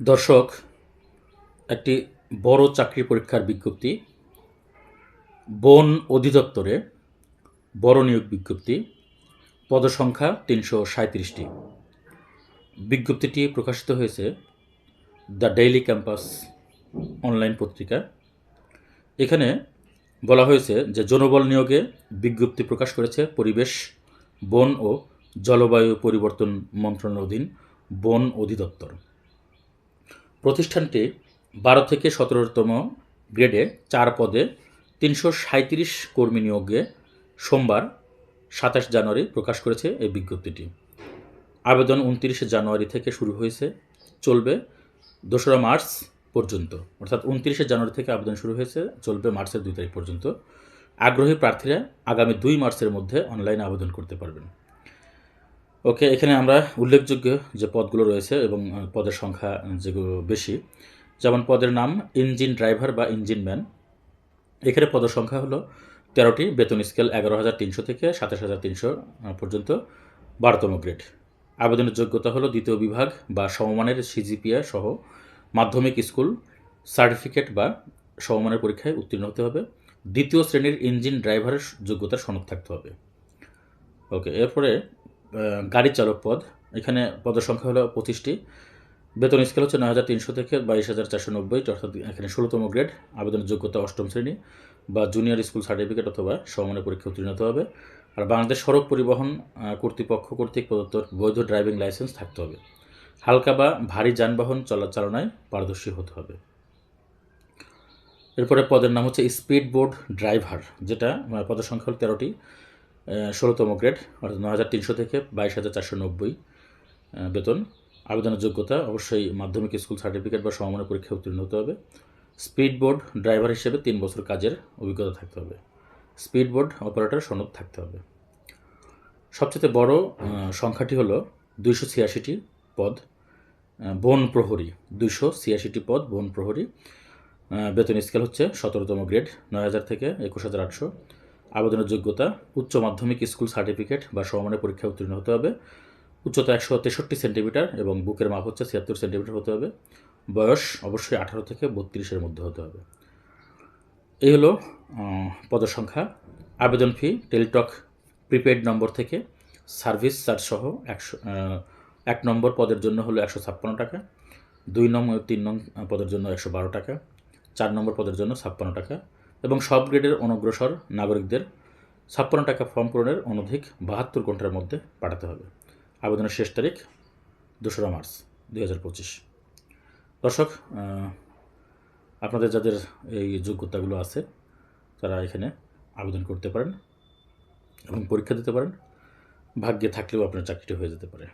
দর্শক, একটি বড় চাকরি পরীক্ষার বিজ্ঞপ্তি, বন অধিদপ্তরে বড় নিয়োগ বিজ্ঞপ্তি, পদসংখ্যা তিনশো সাঁত্রিশটি বিজ্ঞপ্তিটি প্রকাশিত হয়েছে দ্য ডেইলি ক্যাম্পাস অনলাইন পত্রিকা। এখানে বলা হয়েছে যে জনবল নিয়োগে বিজ্ঞপ্তি প্রকাশ করেছে পরিবেশ, বন ও জলবায়ু পরিবর্তন মন্ত্রণালয়ের অধীন বন অধিদপ্তর। প্রতিষ্ঠানটি বারো থেকে সতেরোতম গ্রেডে চার পদে তিনশো সাঁত্রিশ কর্মী নিয়োগে সোমবার সাতাশ জানুয়ারি প্রকাশ করেছে এই বিজ্ঞপ্তিটি। আবেদন উনত্রিশে জানুয়ারি থেকে শুরু হয়েছে, চলবে দোসরা মার্চ পর্যন্ত। অর্থাৎ উনত্রিশে জানুয়ারি থেকে আবেদন শুরু হয়েছে, চলবে মার্চের দুই তারিখ পর্যন্ত। আগ্রহী প্রার্থীরা আগামী দুই মার্চের মধ্যে অনলাইনে আবেদন করতে পারবেন। ওকে এখানে আমরা উল্লেখযোগ্য যে পদগুলো রয়েছে এবং পদের সংখ্যা যেগুলো বেশি, যেমন পদের নাম ইঞ্জিন ড্রাইভার বা ইঞ্জিন ম্যান। এখানে পদের সংখ্যা হলো তেরোটি, বেতন স্কেল এগারো হাজার তিনশো থেকে সাতাশ হাজার তিনশো পর্যন্ত বারোতম গ্রেড। আবেদনের যোগ্যতা হলো দ্বিতীয় বিভাগ বা সমমানের সিজিপিএ সহ মাধ্যমিক স্কুল, সার্টিফিকেট বা সমমানের পরীক্ষায় উত্তীর্ণ হতে হবে। দ্বিতীয় শ্রেণির ইঞ্জিন ড্রাইভারের যোগ্যতার সনদ থাকতে হবে। ওকে এরপরে গাড়ি চালক পদ। এখানে পদের সংখ্যা হলো পঁচিশটি। বেতন স্কেল হচ্ছে নয় হাজার তিনশো থেকে বাইশ হাজার চারশো নব্বই, অর্থাৎ এখানে ষোলোতম গ্রেড আবেদনের যোগ্যতা অষ্টম শ্রেণি বা জুনিয়র স্কুল সার্টিফিকেট অথবা সমমানের পরীক্ষা উত্তীর্ণ হতে হবে। আর বাংলাদেশ সড়ক পরিবহন কর্তৃপক্ষ কর্তৃক প্রদত্ত বৈধ ড্রাইভিং লাইসেন্স থাকতে হবে। হালকা বা ভারী যানবাহন চলাচালনায় পারদর্শী হতে হবে। এরপরে পদের নাম হচ্ছে স্পিড বোর্ড ড্রাইভার যেটা পদের সংখ্যা হল তেরোটি। ষোলোতম গ্রেড, অর্থাৎ নয় হাজার তিনশো থেকে বাইশ হাজার চারশো নব্বই বেতন। আবেদনের যোগ্যতা অবশ্যই মাধ্যমিক স্কুল সার্টিফিকেট বা সমমানের পরীক্ষায় উত্তীর্ণ হতে হবে। স্পিড বোর্ড ড্রাইভার হিসেবে তিন বছর কাজের অভিজ্ঞতা থাকতে হবে। স্পিড বোর্ড অপারেটর সনদ থাকতে হবে। সবচেয়ে বড় সংখ্যাটি হলো দুইশো ছিয়াশিটি পদ বন প্রহরী, দুইশো ছিয়াশিটি পদ, বন প্রহরী। বেতন স্কেল হচ্ছে সতেরোতম গ্রেড, নয় হাজার থেকে একুশ হাজার আটশো। আবেদনের যোগ্যতা উচ্চ মাধ্যমিক স্কুল সার্টিফিকেট বা সমমানের পরীক্ষায় উত্তীর্ণ হতে হবে। উচ্চতা একশো তেষট্টি সেন্টিমিটার এবং বুকের মাপ হচ্ছে ছিয়াত্তর সেন্টিমিটার হতে হবে। বয়স অবশ্যই আঠারো থেকে বত্রিশের মধ্যে হতে হবে। এই হলো আহ, পদের সংখ্যা আবেদন ফি টেলিটক প্রিপেড নম্বর থেকে সার্ভিস চার্জ সহ একশো এক নম্বর পদের জন্য হলো একশো ছাপ্পান্ন টাকা দুই নম্বর তিন নং পদের জন্য একশো বারো টাকা চার নম্বর পদের জন্য ছাপ্পান্ন টাকা এবং সব গ্রেডের অনগ্রসর নাগরিকদের ছাপ্পান্ন টাকা ফর্ম পূরণের অনধিক বাহাত্তর ঘণ্টার মধ্যে পাঠাতে হবে। আবেদনের শেষ তারিখ দোসরা মার্চ দুই হাজার পঁচিশ। দর্শক আপনাদের যাদের এই যোগ্যতাগুলো আছে, তারা এখানে আবেদন করতে পারেন এবং পরীক্ষা দিতে পারেন। ভাগ্যে থাকলেও আপনার চাকরিটি হয়ে যেতে পারে।